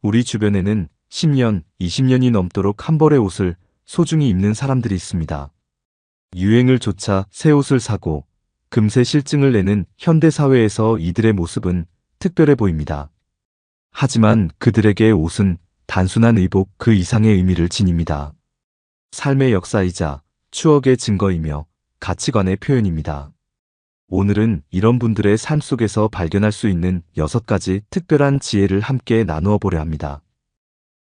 우리 주변에는 10년, 20년이 넘도록 한 벌의 옷을 소중히 입는 사람들이 있습니다. 유행을 쫓아 새 옷을 사고 금세 실증을 내는 현대 사회에서 이들의 모습은 특별해 보입니다. 하지만 그들에게 옷은 단순한 의복 그 이상의 의미를 지닙니다. 삶의 역사이자 추억의 증거이며 가치관의 표현입니다. 오늘은 이런 분들의 삶 속에서 발견할 수 있는 여섯 가지 특별한 지혜를 함께 나누어 보려 합니다.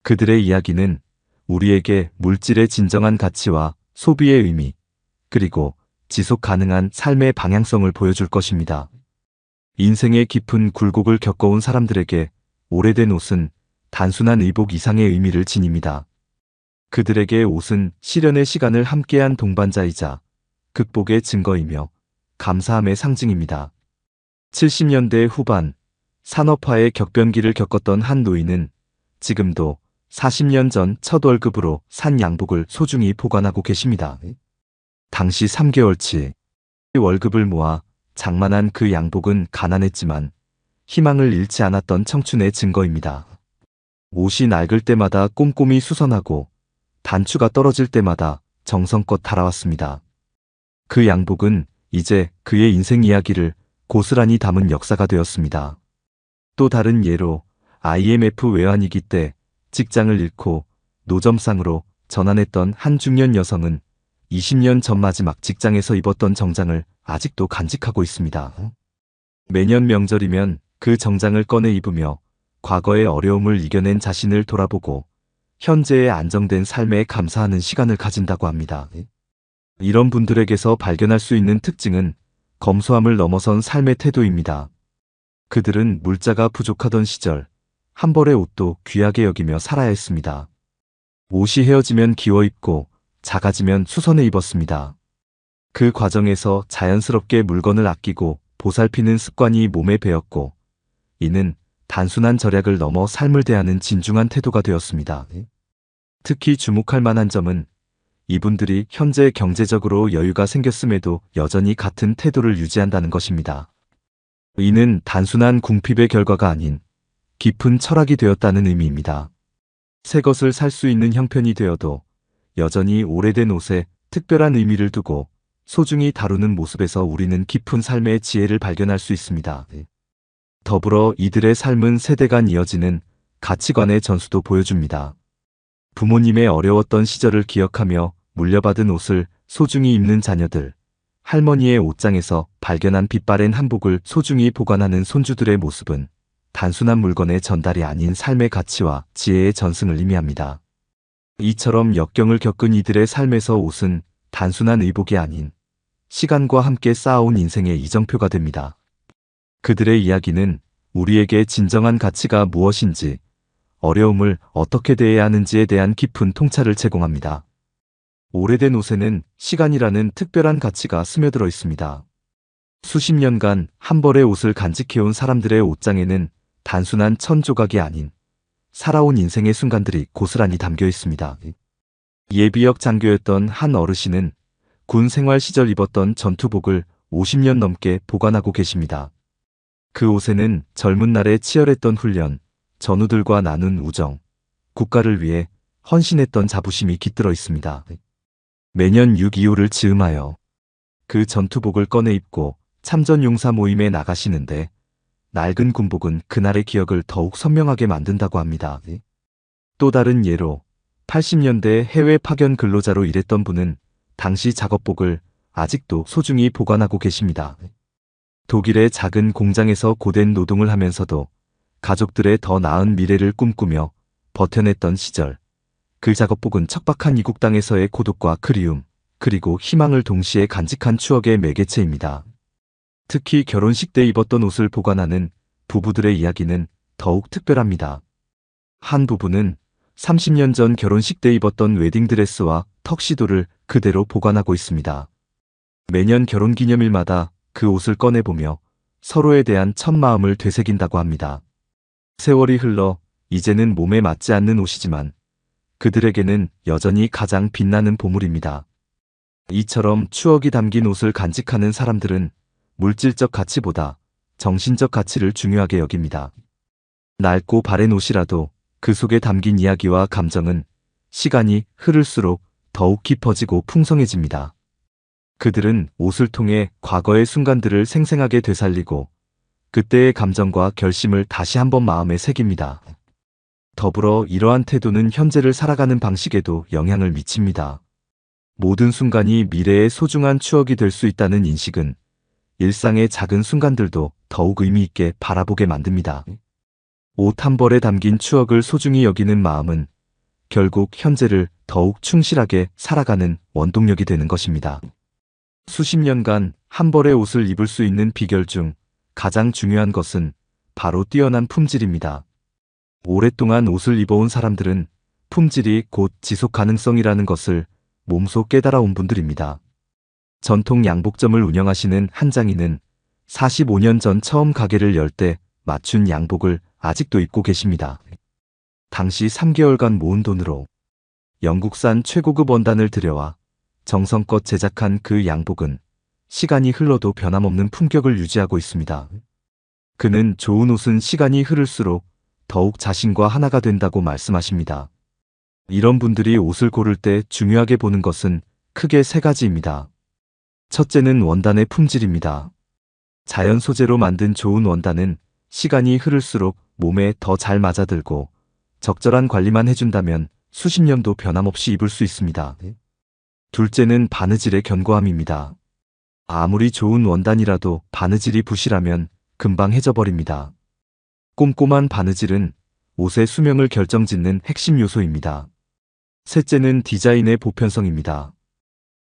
그들의 이야기는 우리에게 물질의 진정한 가치와 소비의 의미, 그리고 지속 가능한 삶의 방향성을 보여줄 것입니다. 인생의 깊은 굴곡을 겪어온 사람들에게 오래된 옷은 단순한 의복 이상의 의미를 지닙니다. 그들에게 옷은 시련의 시간을 함께한 동반자이자 극복의 증거이며 감사함의 상징입니다. 70년대 후반 산업화의 격변기를 겪었던 한 노인은 지금도 40년 전 첫 월급으로 산 양복을 소중히 보관하고 계십니다. 당시 3개월치 월급을 모아 장만한 그 양복은 가난했지만 희망을 잃지 않았던 청춘의 증거입니다. 옷이 낡을 때마다 꼼꼼히 수선하고 단추가 떨어질 때마다 정성껏 달아왔습니다. 그 양복은 이제 그의 인생 이야기를 고스란히 담은 역사가 되었습니다. 또 다른 예로 IMF 외환위기 때 직장을 잃고 노점상으로 전환했던 한 중년 여성은 20년 전 마지막 직장에서 입었던 정장을 아직도 간직하고 있습니다. 매년 명절이면 그 정장을 꺼내 입으며 과거의 어려움을 이겨낸 자신을 돌아보고 현재의 안정된 삶에 감사하는 시간을 가진다고 합니다. 이런 분들에게서 발견할 수 있는 특징은 검소함을 넘어선 삶의 태도입니다. 그들은 물자가 부족하던 시절 한 벌의 옷도 귀하게 여기며 살아야 했습니다. 옷이 헤어지면 기워 입고 작아지면 수선해 입었습니다. 그 과정에서 자연스럽게 물건을 아끼고 보살피는 습관이 몸에 배었고 이는 단순한 절약을 넘어 삶을 대하는 진중한 태도가 되었습니다. 특히 주목할 만한 점은 이분들이 현재 경제적으로 여유가 생겼음에도 여전히 같은 태도를 유지한다는 것입니다. 이는 단순한 궁핍의 결과가 아닌 깊은 철학이 되었다는 의미입니다. 새 것을 살 수 있는 형편이 되어도 여전히 오래된 옷에 특별한 의미를 두고 소중히 다루는 모습에서 우리는 깊은 삶의 지혜를 발견할 수 있습니다. 더불어 이들의 삶은 세대 간 이어지는 가치관의 전수도 보여줍니다. 부모님의 어려웠던 시절을 기억하며 물려받은 옷을 소중히 입는 자녀들, 할머니의 옷장에서 발견한 빛바랜 한복을 소중히 보관하는 손주들의 모습은 단순한 물건의 전달이 아닌 삶의 가치와 지혜의 전승을 의미합니다. 이처럼 역경을 겪은 이들의 삶에서 옷은 단순한 의복이 아닌 시간과 함께 쌓아온 인생의 이정표가 됩니다. 그들의 이야기는 우리에게 진정한 가치가 무엇인지, 어려움을 어떻게 대해야 하는지에 대한 깊은 통찰을 제공합니다. 오래된 옷에는 시간이라는 특별한 가치가 스며들어 있습니다. 수십 년간 한 벌의 옷을 간직해온 사람들의 옷장에는 단순한 천 조각이 아닌 살아온 인생의 순간들이 고스란히 담겨 있습니다. 예비역 장교였던 한 어르신은 군 생활 시절 입었던 전투복을 50년 넘게 보관하고 계십니다. 그 옷에는 젊은 날에 치열했던 훈련, 전우들과 나눈 우정, 국가를 위해 헌신했던 자부심이 깃들어 있습니다. 매년 6.25를 즈음하여 그 전투복을 꺼내 입고 참전 용사 모임에 나가시는데 낡은 군복은 그날의 기억을 더욱 선명하게 만든다고 합니다. 또 다른 예로 80년대 해외 파견 근로자로 일했던 분은 당시 작업복을 아직도 소중히 보관하고 계십니다. 독일의 작은 공장에서 고된 노동을 하면서도 가족들의 더 나은 미래를 꿈꾸며 버텨냈던 시절. 그 작업복은 척박한 이국 땅에서의 고독과 그리움, 그리고 희망을 동시에 간직한 추억의 매개체입니다. 특히 결혼식 때 입었던 옷을 보관하는 부부들의 이야기는 더욱 특별합니다. 한 부부는 30년 전 결혼식 때 입었던 웨딩드레스와 턱시도를 그대로 보관하고 있습니다. 매년 결혼 기념일마다 그 옷을 꺼내보며 서로에 대한 첫 마음을 되새긴다고 합니다. 세월이 흘러 이제는 몸에 맞지 않는 옷이지만 그들에게는 여전히 가장 빛나는 보물입니다. 이처럼 추억이 담긴 옷을 간직하는 사람들은 물질적 가치보다 정신적 가치를 중요하게 여깁니다. 낡고 바랜 옷이라도 그 속에 담긴 이야기와 감정은 시간이 흐를수록 더욱 깊어지고 풍성해집니다. 그들은 옷을 통해 과거의 순간들을 생생하게 되살리고 그때의 감정과 결심을 다시 한번 마음에 새깁니다. 더불어 이러한 태도는 현재를 살아가는 방식에도 영향을 미칩니다. 모든 순간이 미래의 소중한 추억이 될 수 있다는 인식은 일상의 작은 순간들도 더욱 의미 있게 바라보게 만듭니다. 옷 한 벌에 담긴 추억을 소중히 여기는 마음은 결국 현재를 더욱 충실하게 살아가는 원동력이 되는 것입니다. 수십 년간 한 벌의 옷을 입을 수 있는 비결 중 가장 중요한 것은 바로 뛰어난 품질입니다. 오랫동안 옷을 입어온 사람들은 품질이 곧 지속 가능성이라는 것을 몸소 깨달아 온 분들입니다. 전통 양복점을 운영하시는 한 장인은 45년 전 처음 가게를 열 때 맞춘 양복을 아직도 입고 계십니다. 당시 3개월간 모은 돈으로 영국산 최고급 원단을 들여와 정성껏 제작한 그 양복은 시간이 흘러도 변함없는 품격을 유지하고 있습니다. 그는 좋은 옷은 시간이 흐를수록 더욱 자신과 하나가 된다고 말씀하십니다. 이런 분들이 옷을 고를 때 중요하게 보는 것은 크게 세 가지입니다. 첫째는 원단의 품질입니다. 자연 소재로 만든 좋은 원단은 시간이 흐를수록 몸에 더 잘 맞아들고 적절한 관리만 해준다면 수십 년도 변함없이 입을 수 있습니다. 둘째는 바느질의 견고함입니다. 아무리 좋은 원단이라도 바느질이 부실하면 금방 해져버립니다. 꼼꼼한 바느질은 옷의 수명을 결정짓는 핵심 요소입니다. 셋째는 디자인의 보편성입니다.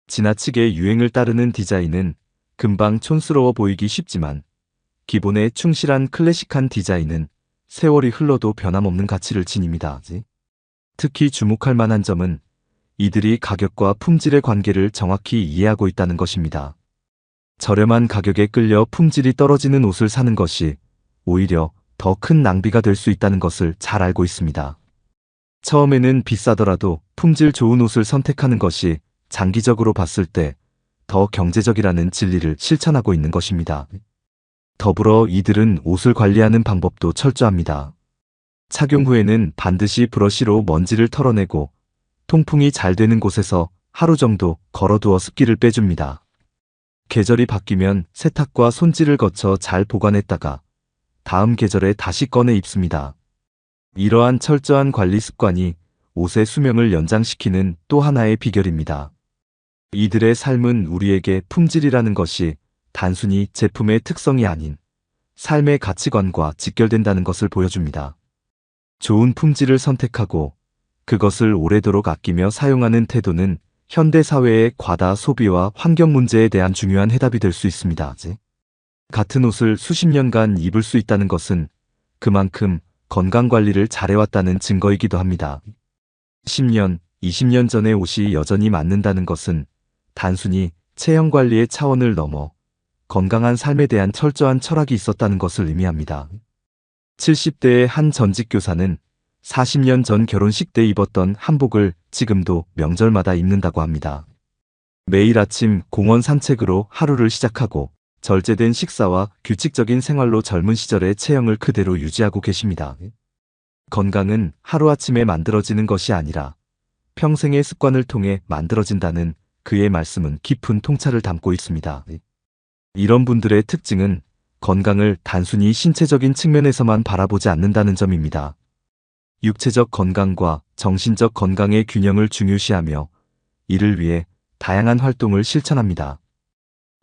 지나치게 유행을 따르는 디자인은 금방 촌스러워 보이기 쉽지만 기본에 충실한 클래식한 디자인은 세월이 흘러도 변함없는 가치를 지닙니다. 특히 주목할 만한 점은 이들이 가격과 품질의 관계를 정확히 이해하고 있다는 것입니다. 저렴한 가격에 끌려 품질이 떨어지는 옷을 사는 것이 오히려 더 큰 낭비가 될 수 있다는 것을 잘 알고 있습니다. 처음에는 비싸더라도 품질 좋은 옷을 선택하는 것이 장기적으로 봤을 때 더 경제적이라는 진리를 실천하고 있는 것입니다. 더불어 이들은 옷을 관리하는 방법도 철저합니다. 착용 후에는 반드시 브러쉬로 먼지를 털어내고 통풍이 잘 되는 곳에서 하루 정도 걸어두어 습기를 빼줍니다. 계절이 바뀌면 세탁과 손질을 거쳐 잘 보관했다가 다음 계절에 다시 꺼내 입습니다. 이러한 철저한 관리 습관이 옷의 수명을 연장시키는 또 하나의 비결입니다. 이들의 삶은 우리에게 품질이라는 것이 단순히 제품의 특성이 아닌 삶의 가치관과 직결된다는 것을 보여줍니다. 좋은 품질을 선택하고 그것을 오래도록 아끼며 사용하는 태도는 현대 사회의 과다 소비와 환경 문제에 대한 중요한 해답이 될 수 있습니다. 같은 옷을 수십 년간 입을 수 있다는 것은 그만큼 건강 관리를 잘해왔다는 증거이기도 합니다. 10년, 20년 전의 옷이 여전히 맞는다는 것은 단순히 체형 관리의 차원을 넘어 건강한 삶에 대한 철저한 철학이 있었다는 것을 의미합니다. 70대의 한 전직 교사는 40년 전 결혼식 때 입었던 한복을 지금도 명절마다 입는다고 합니다. 매일 아침 공원 산책으로 하루를 시작하고 절제된 식사와 규칙적인 생활로 젊은 시절의 체형을 그대로 유지하고 계십니다. 건강은 하루아침에 만들어지는 것이 아니라 평생의 습관을 통해 만들어진다는 그의 말씀은 깊은 통찰을 담고 있습니다. 이런 분들의 특징은 건강을 단순히 신체적인 측면에서만 바라보지 않는다는 점입니다. 육체적 건강과 정신적 건강의 균형을 중요시하며 이를 위해 다양한 활동을 실천합니다.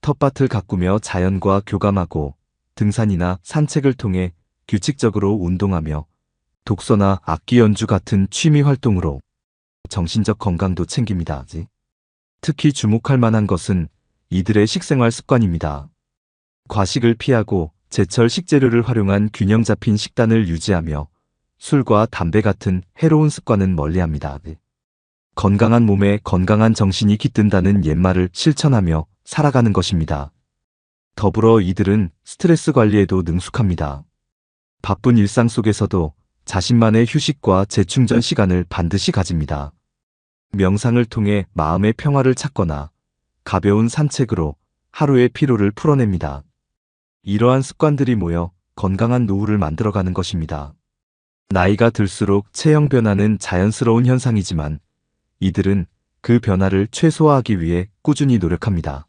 텃밭을 가꾸며 자연과 교감하고 등산이나 산책을 통해 규칙적으로 운동하며 독서나 악기 연주 같은 취미 활동으로 정신적 건강도 챙깁니다. 특히 주목할 만한 것은 이들의 식생활 습관입니다. 과식을 피하고 제철 식재료를 활용한 균형 잡힌 식단을 유지하며 술과 담배 같은 해로운 습관은 멀리합니다. 건강한 몸에 건강한 정신이 깃든다는 옛말을 실천하며 살아가는 것입니다. 더불어 이들은 스트레스 관리에도 능숙합니다. 바쁜 일상 속에서도 자신만의 휴식과 재충전 시간을 반드시 가집니다. 명상을 통해 마음의 평화를 찾거나 가벼운 산책으로 하루의 피로를 풀어냅니다. 이러한 습관들이 모여 건강한 노후를 만들어가는 것입니다. 나이가 들수록 체형 변화는 자연스러운 현상이지만 이들은 그 변화를 최소화하기 위해 꾸준히 노력합니다.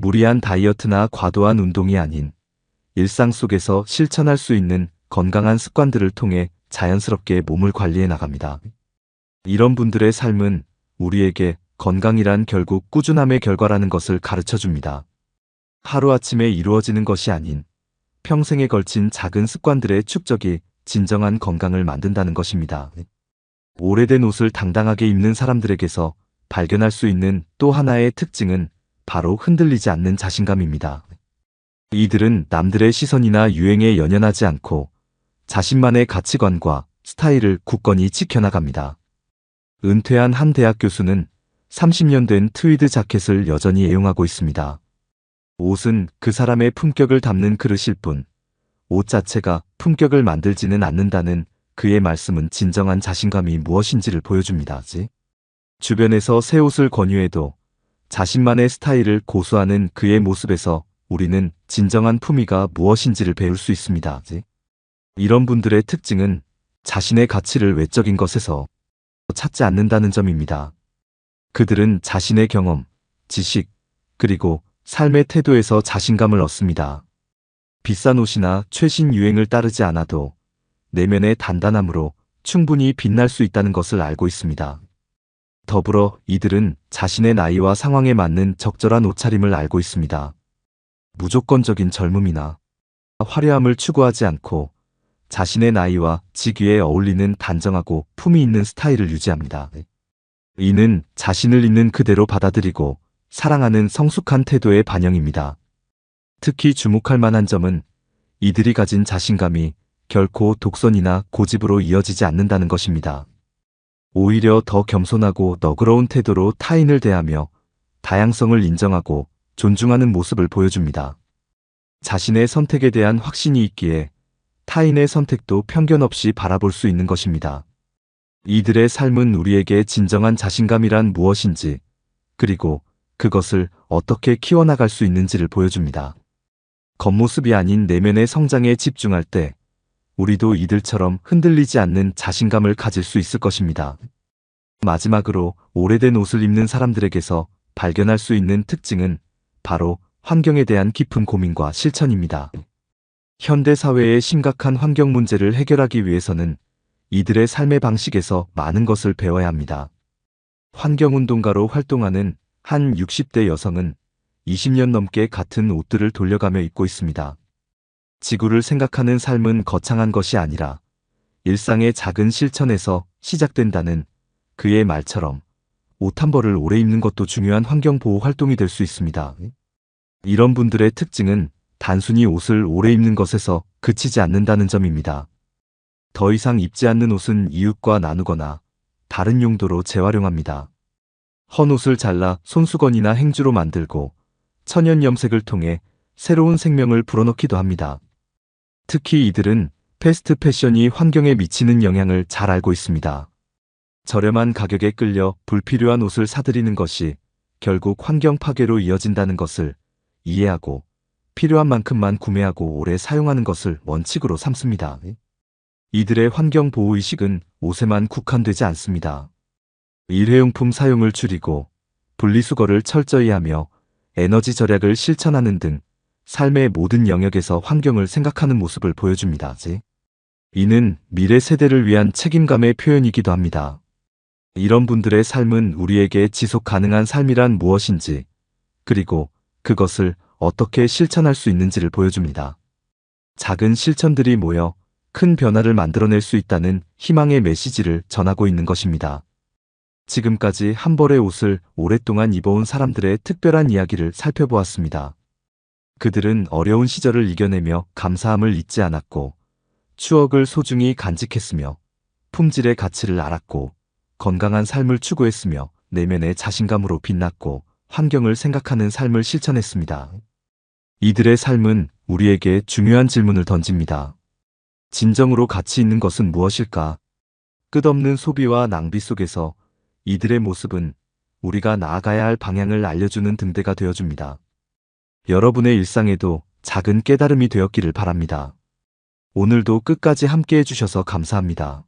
무리한 다이어트나 과도한 운동이 아닌 일상 속에서 실천할 수 있는 건강한 습관들을 통해 자연스럽게 몸을 관리해 나갑니다. 이런 분들의 삶은 우리에게 건강이란 결국 꾸준함의 결과라는 것을 가르쳐 줍니다. 하루아침에 이루어지는 것이 아닌 평생에 걸친 작은 습관들의 축적이 진정한 건강을 만든다는 것입니다. 오래된 옷을 당당하게 입는 사람들에게서 발견할 수 있는 또 하나의 특징은 바로 흔들리지 않는 자신감입니다. 이들은 남들의 시선이나 유행에 연연하지 않고 자신만의 가치관과 스타일을 굳건히 지켜나갑니다. 은퇴한 한 대학 교수는 30년 된 트위드 자켓을 여전히 애용하고 있습니다. 옷은 그 사람의 품격을 담는 그릇일 뿐, 옷 자체가 품격을 만들지는 않는다는 그의 말씀은 진정한 자신감이 무엇인지를 보여줍니다. 주변에서 새 옷을 권유해도 자신만의 스타일을 고수하는 그의 모습에서 우리는 진정한 품위가 무엇인지를 배울 수 있습니다. 이런 분들의 특징은 자신의 가치를 외적인 것에서 찾지 않는다는 점입니다. 그들은 자신의 경험, 지식, 그리고 삶의 태도에서 자신감을 얻습니다. 비싼 옷이나 최신 유행을 따르지 않아도 내면의 단단함으로 충분히 빛날 수 있다는 것을 알고 있습니다. 더불어 이들은 자신의 나이와 상황에 맞는 적절한 옷차림을 알고 있습니다. 무조건적인 젊음이나 화려함을 추구하지 않고 자신의 나이와 직위에 어울리는 단정하고 품이 있는 스타일을 유지합니다. 이는 자신을 있는 그대로 받아들이고 사랑하는 성숙한 태도의 반영입니다. 특히 주목할 만한 점은 이들이 가진 자신감이 결코 독선이나 고집으로 이어지지 않는다는 것입니다. 오히려 더 겸손하고 너그러운 태도로 타인을 대하며 다양성을 인정하고 존중하는 모습을 보여줍니다. 자신의 선택에 대한 확신이 있기에 타인의 선택도 편견 없이 바라볼 수 있는 것입니다. 이들의 삶은 우리에게 진정한 자신감이란 무엇인지, 그리고 그것을 어떻게 키워나갈 수 있는지를 보여줍니다. 겉모습이 아닌 내면의 성장에 집중할 때 우리도 이들처럼 흔들리지 않는 자신감을 가질 수 있을 것입니다. 마지막으로 오래된 옷을 입는 사람들에게서 발견할 수 있는 특징은 바로 환경에 대한 깊은 고민과 실천입니다. 현대 사회의 심각한 환경 문제를 해결하기 위해서는 이들의 삶의 방식에서 많은 것을 배워야 합니다. 환경운동가로 활동하는 한 60대 여성은 20년 넘게 같은 옷들을 돌려가며 입고 있습니다. 지구를 생각하는 삶은 거창한 것이 아니라 일상의 작은 실천에서 시작된다는 그의 말처럼 옷 한 벌을 오래 입는 것도 중요한 환경보호 활동이 될 수 있습니다. 이런 분들의 특징은 단순히 옷을 오래 입는 것에서 그치지 않는다는 점입니다. 더 이상 입지 않는 옷은 이웃과 나누거나 다른 용도로 재활용합니다. 헌 옷을 잘라 손수건이나 행주로 만들고 천연 염색을 통해 새로운 생명을 불어넣기도 합니다. 특히 이들은 패스트 패션이 환경에 미치는 영향을 잘 알고 있습니다. 저렴한 가격에 끌려 불필요한 옷을 사들이는 것이 결국 환경 파괴로 이어진다는 것을 이해하고 필요한 만큼만 구매하고 오래 사용하는 것을 원칙으로 삼습니다. 이들의 환경 보호 의식은 옷에만 국한되지 않습니다. 일회용품 사용을 줄이고 분리수거를 철저히 하며 에너지 절약을 실천하는 등 삶의 모든 영역에서 환경을 생각하는 모습을 보여줍니다. 이는 미래 세대를 위한 책임감의 표현이기도 합니다. 이런 분들의 삶은 우리에게 지속 가능한 삶이란 무엇인지, 그리고 그것을 어떻게 실천할 수 있는지를 보여줍니다. 작은 실천들이 모여 큰 변화를 만들어낼 수 있다는 희망의 메시지를 전하고 있는 것입니다. 지금까지 한 벌의 옷을 오랫동안 입어온 사람들의 특별한 이야기를 살펴보았습니다. 그들은 어려운 시절을 이겨내며 감사함을 잊지 않았고 추억을 소중히 간직했으며 품질의 가치를 알았고 건강한 삶을 추구했으며 내면의 자신감으로 빛났고 환경을 생각하는 삶을 실천했습니다. 이들의 삶은 우리에게 중요한 질문을 던집니다. 진정으로 가치 있는 것은 무엇일까? 끝없는 소비와 낭비 속에서 이들의 모습은 우리가 나아가야 할 방향을 알려주는 등대가 되어줍니다. 여러분의 일상에도 작은 깨달음이 되었기를 바랍니다. 오늘도 끝까지 함께 해주셔서 감사합니다.